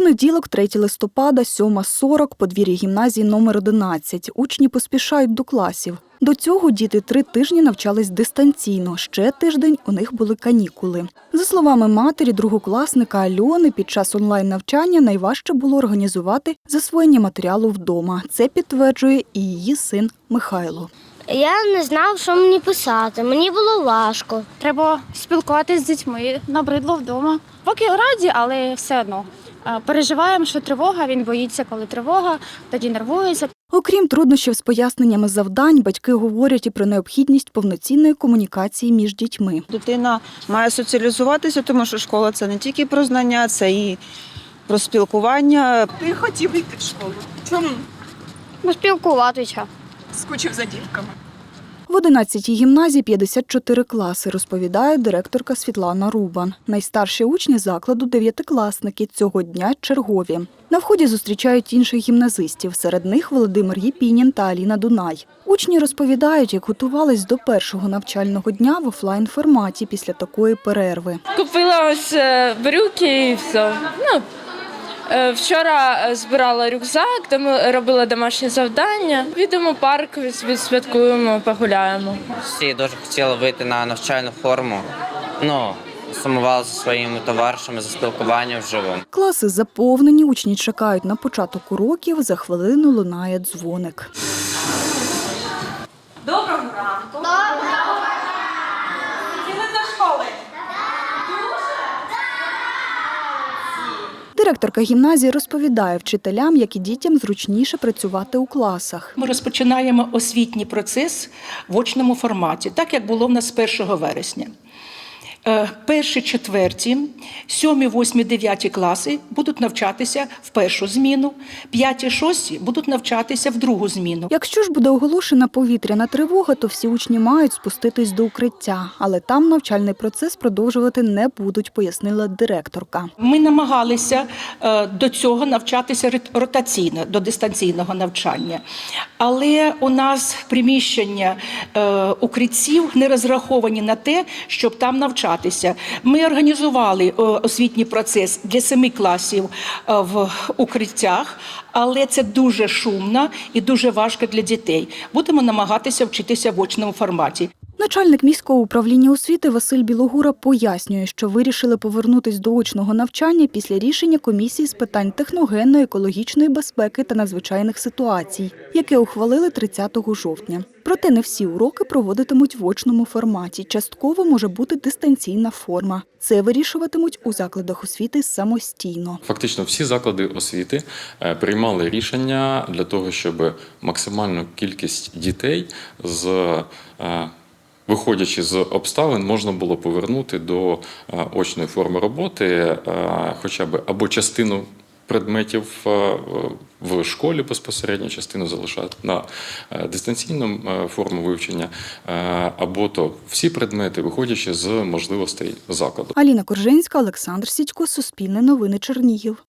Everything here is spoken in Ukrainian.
Понеділок, 3 листопада, 7.40, подвір'я гімназії номер 11. Учні поспішають до класів. До цього діти три тижні навчались дистанційно. Ще тиждень у них були канікули. За словами матері другокласника Альони, під час онлайн-навчання найважче було організувати засвоєння матеріалу вдома. Це підтверджує і її син Михайло. Я не знав, що мені писати. Мені було важко. Треба спілкуватися з дітьми, набридло вдома. Поки раді, але все одно. Переживаємо, що тривога, він боїться, коли тривога, тоді нервується. Окрім труднощів з поясненнями завдань, батьки говорять і про необхідність повноцінної комунікації між дітьми. Дитина має соціалізуватися, тому що школа це не тільки про знання, це і про спілкування. Ти хотів йти в школу. Чому? Ну, спілкуватися. Скучив за дівками. В 11-й гімназії 54 класи, розповідає директорка Світлана Рубан. Найстарші учні закладу дев'ятикласники. Цього дня чергові. На вході зустрічають інших гімназистів. Серед них Володимир Єпінін та Аліна Дунай. Учні розповідають, як готувались до першого навчального дня в офлайн форматі після такої перерви. Купила ось е, брюки і все. Ну, вчора е, збирала рюкзак, де ми робили домашні завдання. Підемо парк, відсвяткуємо, погуляємо. Всі дуже хотіли вийти на навчальну форму. Ну, сумували за своїми товаришами за спілкуванням вживу. Класи заповнені, учні чекають на початок уроків. За хвилину лунає дзвоник. Доброго ранку. Доброго. Хотіли до школи? Директорка гімназії розповідає вчителям, як і дітям зручніше працювати у класах. Ми розпочинаємо освітній процес в очному форматі, так як було в нас з 1 вересня. Е, Перші, четверті, сьомі, восьмі, дев'яті класи будуть навчатися в першу зміну, п'яті, шості будуть навчатися в другу зміну. Якщо ж буде оголошена повітряна тривога, то всі учні мають спуститись до укриття, але там навчальний процес продовжувати не будуть, пояснила директорка. Ми намагалися е, до цього навчатися ротаційно, до дистанційного навчання. Але у нас приміщення е, укриттів не розраховані на те, щоб там навчатися. Ми організували е, освітній процес для семи класів е, в укриттях, але це дуже шумно і дуже важко для дітей. Будемо намагатися вчитися в очному форматі. Начальник міського управління освіти Василь Білогура пояснює, що вирішили повернутись до очного навчання після рішення комісії з питань техногенної, екологічної безпеки та надзвичайних ситуацій, яке ухвалили 30 жовтня. Проте не всі уроки проводитимуть в очному форматі. Частково може бути дистанційна форма. Це вирішуватимуть у закладах освіти самостійно. Фактично всі заклади освіти е, приймали рішення для того, щоб максимальну кількість дітей з е, Виходячи з обставин, можна було повернути до е, очної форми роботи хоча б або частину предметів в школі безпосередньо, частину залишати на дистанційному е, форму вивчення, е, або то всі предмети, виходячи з можливостей закладу. Аліна Коржинська, Олександр Сідько, Суспільне новини Чернігів.